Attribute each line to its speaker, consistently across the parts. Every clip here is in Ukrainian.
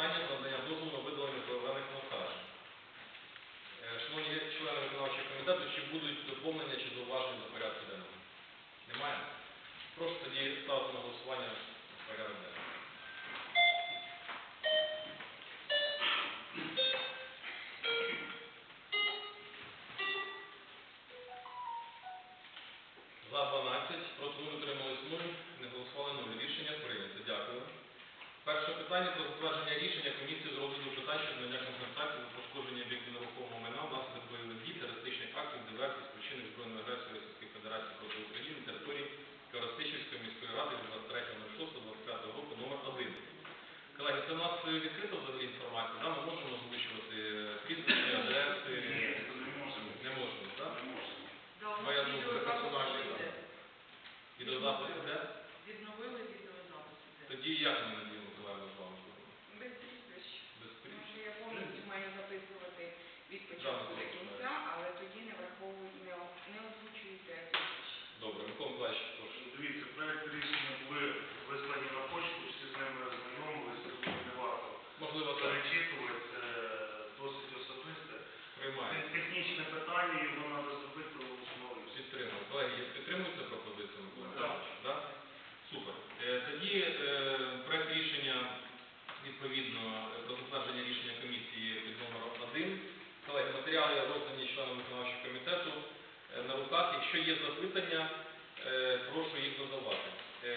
Speaker 1: питання про надання дозволу на видалення проведених монтажів. Е, Шановні члени виконавчого комітету, чи будуть доповнення чи зауваження до порядку денного? Немає? Прошу тоді ставити на голосування порядок денний. За 12, проти 0, утримались 0, не голосували 0. Рішення прийнято. Дякую. Перше питання про затвердження рішення комісії з розгляду питань щодо надання компенсації за пошкодження об'єктів нерухомого майна внаслідок бойових дій, терористичних актів, диверсій, спричинених збройною агресією Російської Федерації проти України на території Коростишівської міської ради від 23.06.25 року номер 1. Колеги, це в нас відкрита взагалі інформація, да? ми можемо озвучувати прізвища, адреси?
Speaker 2: Ні, не можемо.
Speaker 1: Не можемо, так?
Speaker 2: Не можемо.
Speaker 1: Моя думка,
Speaker 3: відеозапис.
Speaker 1: Відеозапис іде?
Speaker 3: Відновили відеозапис іде.
Speaker 1: Тоді як ми Надію Миколаївну з вами зробимо?
Speaker 4: Без прізвищ.
Speaker 1: Без прізвищ?
Speaker 4: я повністю маю записувати від початку до кінця, але тоді не враховую, не, не озвучуєте прізвищ.
Speaker 1: Добре, Микола Миколаївич, прошу.
Speaker 2: Дивіться, проект рішення були вислані на почту, всі з ними ознайомилися, тому не варто
Speaker 1: Можливо, це
Speaker 2: перечитувати, це досить особисте.
Speaker 1: приймає.
Speaker 2: Це технічне питання, його треба зробити голосновою.
Speaker 1: Підтримую. Колеги, підтримуєте пропозицію Микола
Speaker 2: Так.
Speaker 1: Миколаївич? Да? Супер. Е, Тоді е, відповідно е, про затвердження рішення комісії під номером 1. Колеги, матеріали роздані членам виконавчого комітету е, на руках. Якщо є запитання, е, прошу їх додавати. Е,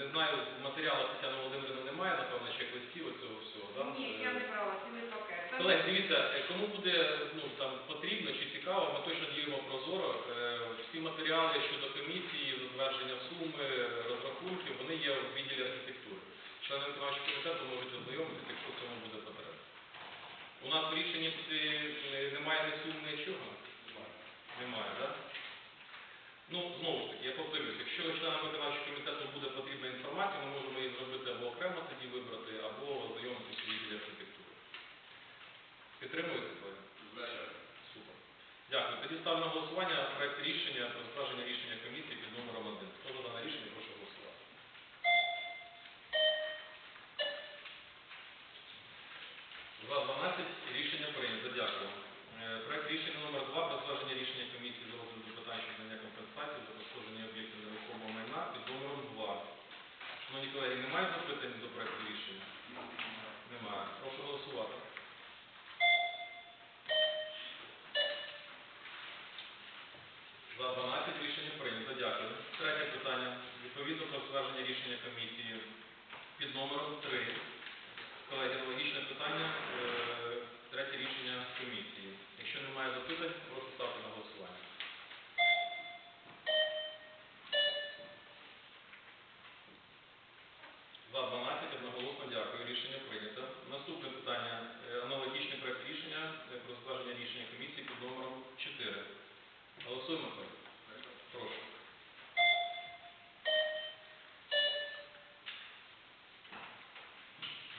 Speaker 1: Не знаю, в матеріалах Тетяни Володимирівни немає, напевно, чек-листів оцього всього. да?
Speaker 4: Ні,
Speaker 1: Е,
Speaker 4: я не брала цілий пакет. Там
Speaker 1: Колеги, дивіться, е, кому буде ну, там, потрібно чи цікаво, ми точно діємо прозоро. Е, Всі матеріали щодо комісії, затвердження суми, розрахунків, вони є в відділі архітектури. Члени виконавчого комітету можуть ознайомитися, якщо в цьому буде потреба. У нас в рішенні е, немає ні сум, нічого? Немає, так? Ну, знову ж таки, я повторюсь, якщо членам виконавчого комітету буде потрібна інформація, ми можемо її зробити або окремо тоді вибрати, або ознайомитися в відділі архітектури. Підтримуєте, колеги? Супер. Дякую. Тоді ставлю на голосування проект рішення про затвердження рішення комісії під номером 1. Хто за дане рішення, прошу голосувати. За 12 рішення прийнято. Дякую. Е, Проект рішення номер 2 про затвердження рішення комісії з розгляду питань щодо надання компенсації за пошкодження об'єктів нерухомого майна під номером 2. Шановні колеги, немає запитань до проекту рішення? Немає. Прошу голосувати. За 12 рішення прийнято. Дякую. Третє питання. Відповідно про затвердження рішення комісії під номером 3. Колеги, аналогічне питання. Е, Третє рішення комісії. Якщо немає запитань, прошу ставити на голосування. За 12 одноголосно дякую. Рішення прийнято. Наступне питання. Е, Аналогічний проект рішення е, про затвердження рішення комісії під номером 4. Голосуємо, колеги. Прошу.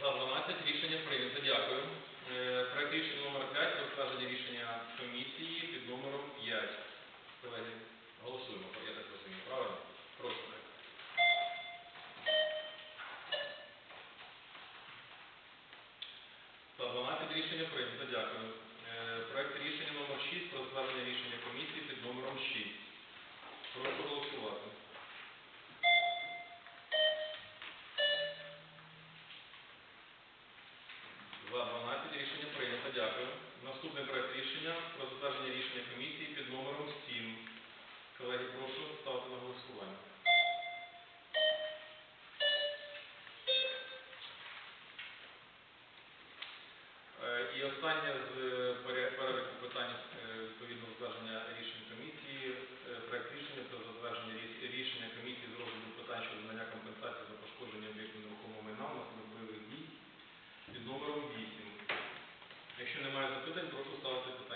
Speaker 1: За 12 рішення прийнято. Дякую. Е, Проект рішення номер 5 про затвердження рішення комісії під номером 5. Колеги, голосуємо. Я так розумію. Правильно? Прошу. За 12 рішення прийнято. Дякую. Е, Проект рішення номер 6 про затвердження рішення комісії під номером 6. Прошу голосувати. За 12 рішення прийнято. Дякую. Наступний проект рішення про затвердження рішення комісії під номером 7. Колеги, прошу ставити на голосування. Е, І останнє з е, переліку питань е, відповідно затвердження рішень комісії. Е, Проект рішення про затвердження рішення комісії з розгляду питань щодо надання компенсації за пошкодження об'єктів нерухомого майна внаслідок бойових дій під номером 8. Якщо немає запитань, прошу ставити питання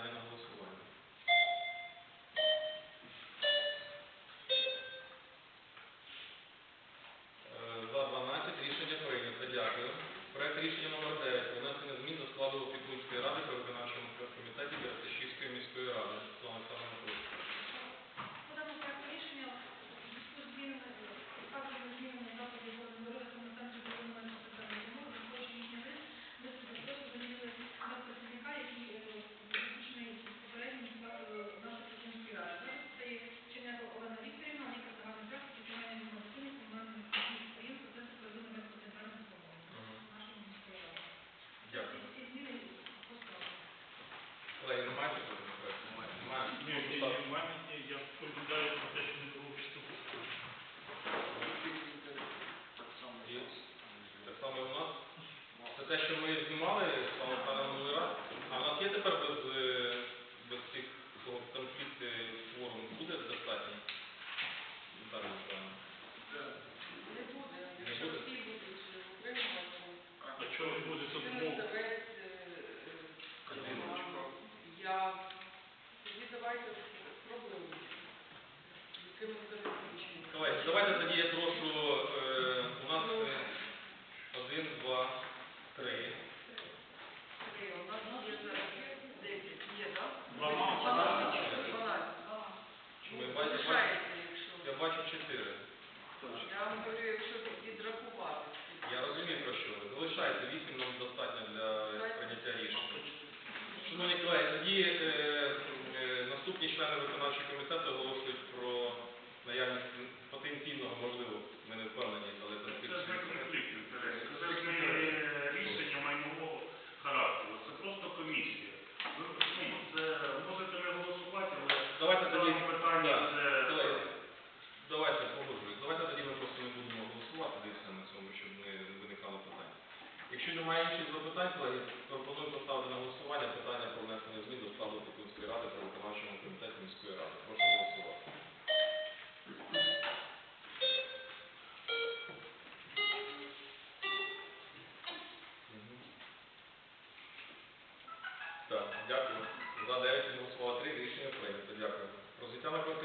Speaker 1: Так само і у нас. Це те, що ми знімали. Члени виконавчого комітету оголошують про наявність потенційного, можливо, ми не впевнені, але
Speaker 2: Це ж не
Speaker 1: конфлікту.
Speaker 2: конфлікт інтересів, це не рішення майнового характеру, це просто комісія. Ви, ну, це можете не голосувати, але
Speaker 1: Давайте тоді
Speaker 2: питання,
Speaker 1: Да.
Speaker 2: це-
Speaker 1: давайте погоджуюсь. Давайте тоді ми просто не будемо голосувати десь на цьому, щоб не виникало питань. Якщо немає інших запитань, колеги, пропоную поставити на голосування питання про внесення Про зняття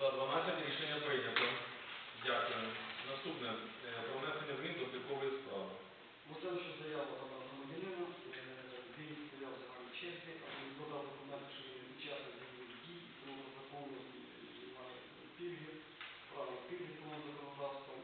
Speaker 5: За-12 рішення
Speaker 1: прийнято. Дякую. Наступне е, про внесення змін до облікової справи.
Speaker 5: Можливо, що заява там громадянина, е, він стояв загальні чесно, а він подав документ, що він учасник бойових дій, тому законно е, має пільги, право пільги законодавством.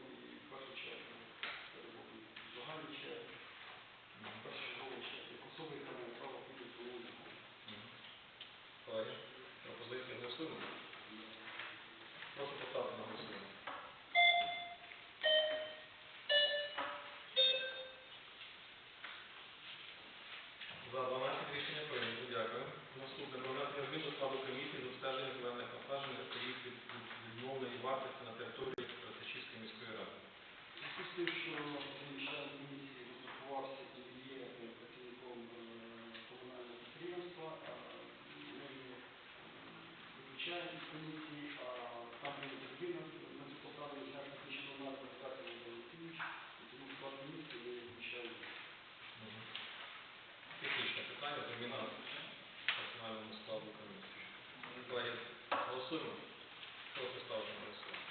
Speaker 1: За 12 рішення прийнято. Дякую. Наступне про внесення змін до складу комісії з обстеження земельних насаджень та їх від від- вартості на території Протичівської міської ради.
Speaker 5: Зв'язку з тим, що член комісії розрахувався і є працівником е, комунального підприємства, ми е, виключаємо із комісії, а там не фактично вона адміністрація Володимир Олексійович, і тому склад комісії ми її включаємо.
Speaker 1: Мгм. Технічне питання, заміна персональному складу комісії. Колеги, голосуємо. Прошу ставити голосування.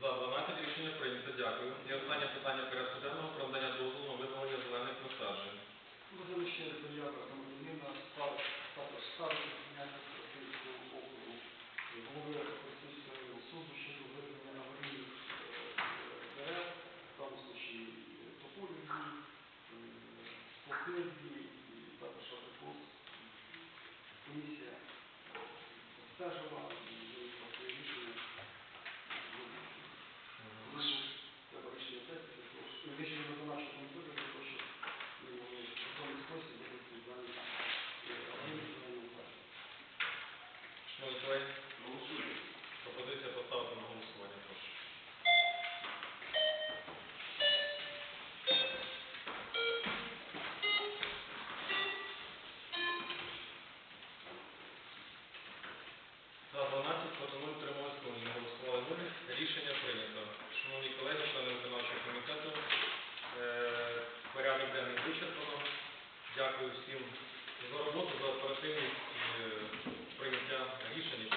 Speaker 1: За 12 рішення прийнято. Дякую. І останнє питання порядку денного про надання дозволу на виявлення зелених насаджень.
Speaker 5: Будемо ще заява
Speaker 1: Пропозиція поставити на голосування. Прошу. За 12 проти 0 трималися нуль. Не голосували. Рішення прийнято. Шановні колеги, члени виконавчого комітету, е, порядок денний вичерпано. Дякую всім за роботу, за оперативність і прийняття рішень,